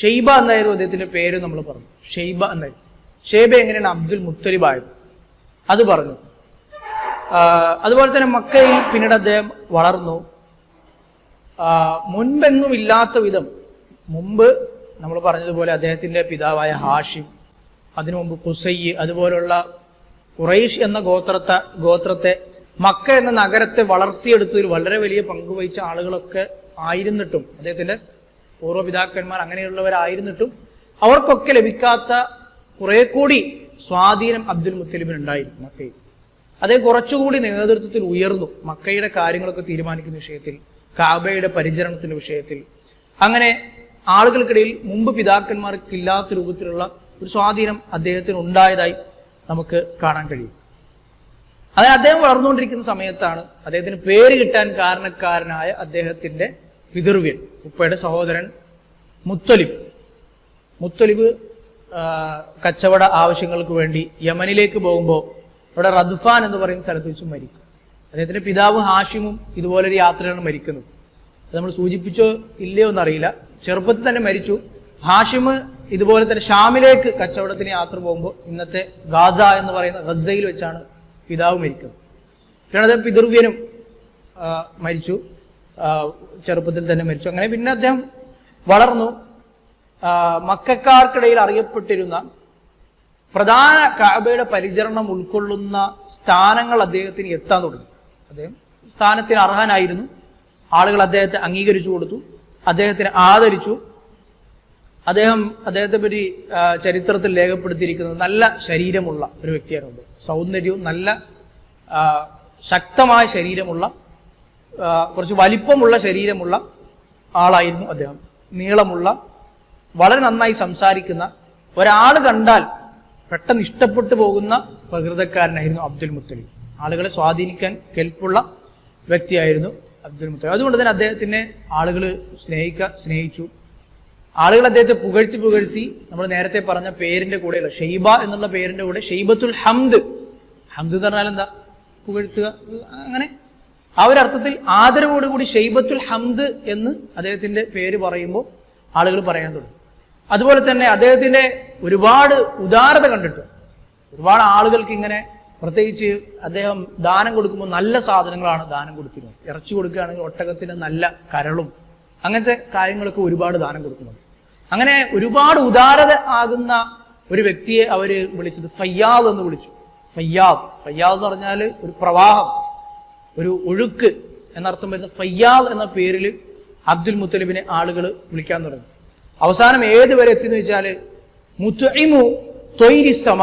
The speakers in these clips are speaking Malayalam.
ഷെയ്ബ എന്നായിരുന്നു അദ്ദേഹത്തിന്റെ പേര് നമ്മൾ പറഞ്ഞു. ഷെയ്ബ എന്നായിരുന്നു. ഷെയ്ബ എങ്ങനെയാണ് അബ്ദുൽ മുത്തലിബ് ആയത്? അത് പറഞ്ഞു. അതുപോലെ തന്നെ മക്കയിൽ പിന്നീട് അദ്ദേഹം വളർന്നു. മുൻപെങ്ങും ഇല്ലാത്ത വിധം മുമ്പ് നമ്മൾ പറഞ്ഞതുപോലെ അദ്ദേഹത്തിന്റെ പിതാവായ ഹാഷിം അതിനു മുമ്പ് കുസയ്യ് അതുപോലുള്ള ഖുറൈഷ് എന്ന ഗോത്രത്തെ ഗോത്രത്തെ മക്ക എന്ന നഗരത്തെ വളർത്തിയെടുത്തതിൽ വളരെ വലിയ പങ്കുവഹിച്ച ആളുകളൊക്കെ ആയിരുന്നിട്ടും അദ്ദേഹത്തിന്റെ പൂർവപിതാക്കന്മാർ അങ്ങനെയുള്ളവരായിരുന്നിട്ടും അവർക്കൊക്കെ ലഭിക്കാത്ത കുറെ കൂടി സ്വാധീനം അബ്ദുൽ മുത്തലിബിന് ഉണ്ടായിരുന്നു മക്കയിൽ. അദ്ദേഹം കുറച്ചുകൂടി നേതൃത്വത്തിൽ ഉയർന്നു മക്കയുടെ കാര്യങ്ങളൊക്കെ തീരുമാനിക്കുന്ന വിഷയത്തിൽ കാബയുടെ പരിചരണത്തിന്റെ വിഷയത്തിൽ. അങ്ങനെ ആളുകൾക്കിടയിൽ മുമ്പ് പിതാക്കന്മാർക്ക് ഇല്ലാത്ത രൂപത്തിലുള്ള ഒരു സ്വാധീനം അദ്ദേഹത്തിന് ഉണ്ടായതായി നമുക്ക് കാണാൻ കഴിയും. അതായത് അദ്ദേഹം വളർന്നുകൊണ്ടിരിക്കുന്ന സമയത്താണ് അദ്ദേഹത്തിന് പേര് കിട്ടാൻ കാരണക്കാരനായ അദ്ദേഹത്തിന്റെ പിതൃവ്യൻ ഉപ്പയുടെ സഹോദരൻ മുത്തലിബ്. മുത്തലിബ് കച്ചവട ആവശ്യങ്ങൾക്ക് വേണ്ടി യമനിലേക്ക് പോകുമ്പോൾ അവിടെ റദ്ഫാൻ എന്ന് പറയുന്ന സ്ഥലത്ത് വെച്ച് മരിക്കും. അദ്ദേഹത്തിന്റെ പിതാവ് ഹാഷിമും ഇതുപോലൊരു യാത്രയാണ് മരിക്കുന്നത്. അത് നമ്മൾ സൂചിപ്പിച്ചോ ഇല്ലയോ എന്നറിയില്ല. ചെറുപ്പത്തിൽ തന്നെ മരിച്ചു. ഹാഷിമ് ഇതുപോലെ തന്നെ ഷാമിലേക്ക് കച്ചവടത്തിന് യാത്ര പോകുമ്പോൾ ഇന്നത്തെ ഗാസ എന്ന് പറയുന്ന ഗസയിൽ വെച്ചാണ് പിതാവ് മരിക്കുന്നത്. പിന്നെ അദ്ദേഹം പിതൃവ്യനും മരിച്ചു. ചെറുപ്പത്തിൽ തന്നെ മരിച്ചു. അങ്ങനെ പിന്നെ അദ്ദേഹം വളർന്നു. മക്കാർക്കിടയിൽ അറിയപ്പെട്ടിരുന്ന പ്രധാന കാബയുടെ പരിചരണം ഉൾക്കൊള്ളുന്ന സ്ഥാനങ്ങൾ അദ്ദേഹത്തിന് എത്താൻ തുടങ്ങി. അദ്ദേഹം സ്ഥാനത്തിന് അർഹനായിരുന്നു. ആളുകൾ അദ്ദേഹത്തെ അംഗീകരിച്ചു കൊടുത്തു. അദ്ദേഹത്തിനെ ആദരിച്ചു. അദ്ദേഹം അദ്ദേഹത്തെ പറ്റി ചരിത്രത്തിൽ രേഖപ്പെടുത്തിയിരിക്കുന്നത് നല്ല ശരീരമുള്ള ഒരു വ്യക്തിയായിരുന്നു സൗന്ദര്യവും നല്ല ശക്തമായ ശരീരമുള്ള കുറച്ച് വലിപ്പമുള്ള ശരീരമുള്ള ആളായിരുന്നു അദ്ദേഹം. നീളമുള്ള വളരെ നന്നായി സംസാരിക്കുന്ന ഒരാൾ കണ്ടാൽ പെട്ടെന്ന് ഇഷ്ടപ്പെട്ടു പോകുന്ന പ്രകൃതക്കാരനായിരുന്നു അബ്ദുൽ മുത്തലിബ്. ആളുകളെ സ്വാധീനിക്കാൻ കെൽപ്പുള്ള വ്യക്തിയായിരുന്നു അബ്ദുൽ മുത്തലിബ്. അതുകൊണ്ട് തന്നെ അദ്ദേഹത്തിനെ ആളുകൾ സ്നേഹിക്ക സ്നേഹിച്ചു. ആളുകൾ അദ്ദേഹത്തെ പുകഴ്ത്തി പുകഴ്ത്തി നമ്മൾ നേരത്തെ പറഞ്ഞ പേരിന്റെ കൂടെയുള്ള ഷെയ്ബ എന്നുള്ള പേരിന്റെ കൂടെ ഷെയ്ബത്തുൽ ഹംദ്. ഹംദ് എന്ന് പറഞ്ഞാൽ എന്താ? പുകഴ്ത്തുക അങ്ങനെ ആ ഒരു അർത്ഥത്തിൽ ആദരവോടുകൂടി ഷെയ്ബത്തുൽ ഹംദ് എന്ന് അദ്ദേഹത്തിന്റെ പേര് പറയുമ്പോൾ ആളുകൾ പറയാൻ തുടങ്ങും. അതുപോലെ തന്നെ അദ്ദേഹത്തിന്റെ ഒരുപാട് ഉദാരത കണ്ടിട്ട് ഒരുപാട് ആളുകൾക്ക് ഇങ്ങനെ പ്രത്യേകിച്ച് അദ്ദേഹം ദാനം കൊടുക്കുമ്പോൾ നല്ല സാധനങ്ങളാണ് ദാനം കൊടുത്തിരുന്നത്. ഇറച്ചി കൊടുക്കുകയാണെങ്കിൽ ഒട്ടകത്തിന് നല്ല കരളും അങ്ങനത്തെ കാര്യങ്ങളൊക്കെ ഒരുപാട് ദാനം കൊടുക്കുന്നുണ്ട്. അങ്ങനെ ഒരുപാട് ഉദാരത ആകുന്ന ഒരു വ്യക്തിയെ അവർ വിളിച്ചത് ഫയ്യാദ് എന്ന് വിളിച്ചു. ഫയ്യാദ്. ഫയ്യാദ് എന്ന് പറഞ്ഞാൽ ഒരു പ്രവാഹം. ഒരു ഒഴുക്ക് എന്നർത്ഥം വരുന്ന ഫയ്യാൽ എന്ന പേരിൽ അബ്ദുൽ മുത്തലിബിനെ ആളുകൾ വിളിക്കാൻ തുടങ്ങി. അവസാനം ഏത് വരെ എത്തിയെന്ന് വെച്ചാൽ മുത്തഇമു തൊയ്രിസമ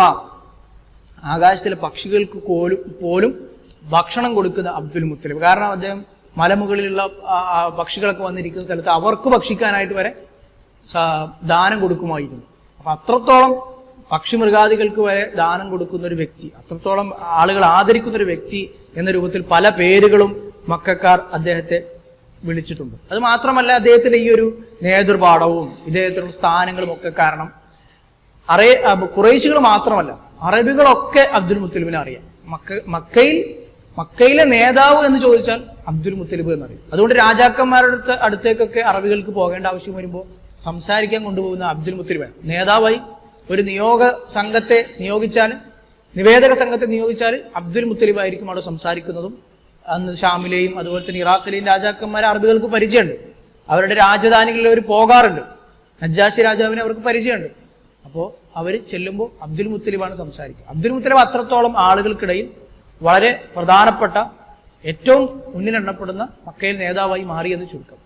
ആകാശത്തിലെ പക്ഷികൾക്ക് പോലും പോലും ഭക്ഷണം കൊടുക്കുന്ന അബ്ദുൽ മുത്തലിബ്. കാരണം അദ്ദേഹം മലമുകളിലുള്ള പക്ഷികളൊക്കെ വന്നിരിക്കുന്ന സ്ഥലത്ത് അവർക്ക് ഭക്ഷിക്കാനായിട്ട് വരെ ദാനം കൊടുക്കുമായിരുന്നു. അപ്പൊ അത്രത്തോളം പക്ഷി മൃഗാദികൾക്ക് വരെ ദാനം കൊടുക്കുന്ന ഒരു വ്യക്തി അത്രത്തോളം ആളുകൾ ആദരിക്കുന്ന ഒരു വ്യക്തി എന്ന രൂപത്തിൽ പല പേരുകളും മക്കാർ അദ്ദേഹത്തെ വിളിച്ചിട്ടുണ്ട്. അത് മാത്രമല്ല അദ്ദേഹത്തിന്റെ ഈ ഒരു നേതൃപാഠവും ഇദ്ദേഹത്തിനുള്ള സ്ഥാനങ്ങളും ഒക്കെ കാരണം അറേ കുറേശികൾ മാത്രമല്ല അറബികളൊക്കെ അബ്ദുൽ മുത്തലിബിനെ അറിയാം. മക്ക മക്കയിൽ മക്കയിലെ നേതാവ് എന്ന് ചോദിച്ചാൽ അബ്ദുൽ മുത്തലിബ് എന്നറിയും. അതുകൊണ്ട് രാജാക്കന്മാരുടെ അടുത്ത് അടുത്തേക്കൊക്കെ അറബികൾക്ക് പോകേണ്ട ആവശ്യം വരുമ്പോൾ സംസാരിക്കാൻ കൊണ്ടുപോകുന്ന അബ്ദുൽ മുത്തലിബാണ്. നേതാവായി ഒരു നിയോഗ സംഘത്തെ നിയോഗിച്ചാൽ നിവേദക സംഘത്തെ നിയോഗിച്ചാൽ അബ്ദുൽ മുത്തലിബ് ആയിരിക്കും അവിടെ സംസാരിക്കുന്നതും. അന്ന് ഷാമിലെയും അതുപോലെ തന്നെ ഇറാഖിലെയും രാജാക്കന്മാരെ അറബികൾക്ക് പരിചയമുണ്ട്. അവരുടെ രാജധാനികളിൽ അവർ പോകാറുണ്ട്. നജ്ജാശി രാജാവിനെ അവർക്ക് പരിചയമുണ്ട്. അപ്പോൾ അവർ ചെല്ലുമ്പോൾ അബ്ദുൽ മുത്തലിബാണ് സംസാരിക്കുക. അബ്ദുൽ മുത്തലിബ് അത്രത്തോളം ആളുകൾക്കിടയിൽ വളരെ പ്രധാനപ്പെട്ട ഏറ്റവും മുന്നിലെണ്ണപ്പെടുന്ന മക്കയിൽ നേതാവായി മാറിയെന്ന് ചുരുക്കം.